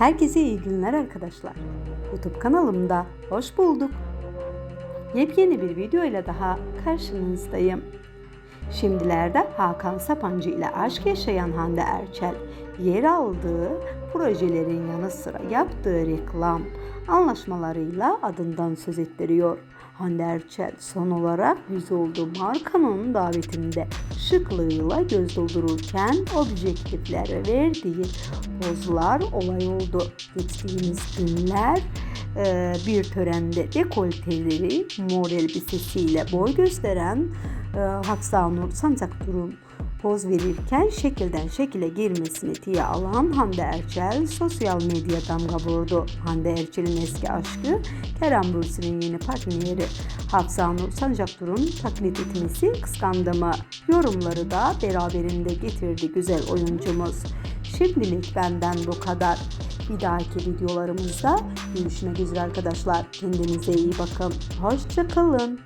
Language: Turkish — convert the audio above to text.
Herkese iyi günler arkadaşlar. YouTube kanalımda hoş bulduk. Yepyeni bir video ile daha karşınızdayım. Şimdilerde Hakan Sapancı ile aşk yaşayan Hande Erçel yer aldığı projelerin yanı sıra yaptığı reklam anlaşmalarıyla adından söz ettiriyor. Hande Erçel son olarak yüz olduğu markanın davetinde şıklığıyla göz doldururken objektiflere verdiği pozlar olay oldu. Geçtiğimiz günler e, bir törende dekolteleri mor elbisesiyle boy gösteren e, Haksanur Sancaktur'un poz verirken şekilden şekile girmesini tiye alan Hande Erçel sosyal medya damga vurdu. Hande Erçel'in eski aşkı Kerem Bürsin'in yeni partneri Haksanur Sancaktur'un taklit etmesi kıskandı mı? Yorumları da beraberinde getirdi güzel oyuncumuz. Şimdilik benden bu kadar. Bir dahaki videolarımızda görüşmek üzere arkadaşlar. Kendinize iyi bakın. Hoşçakalın.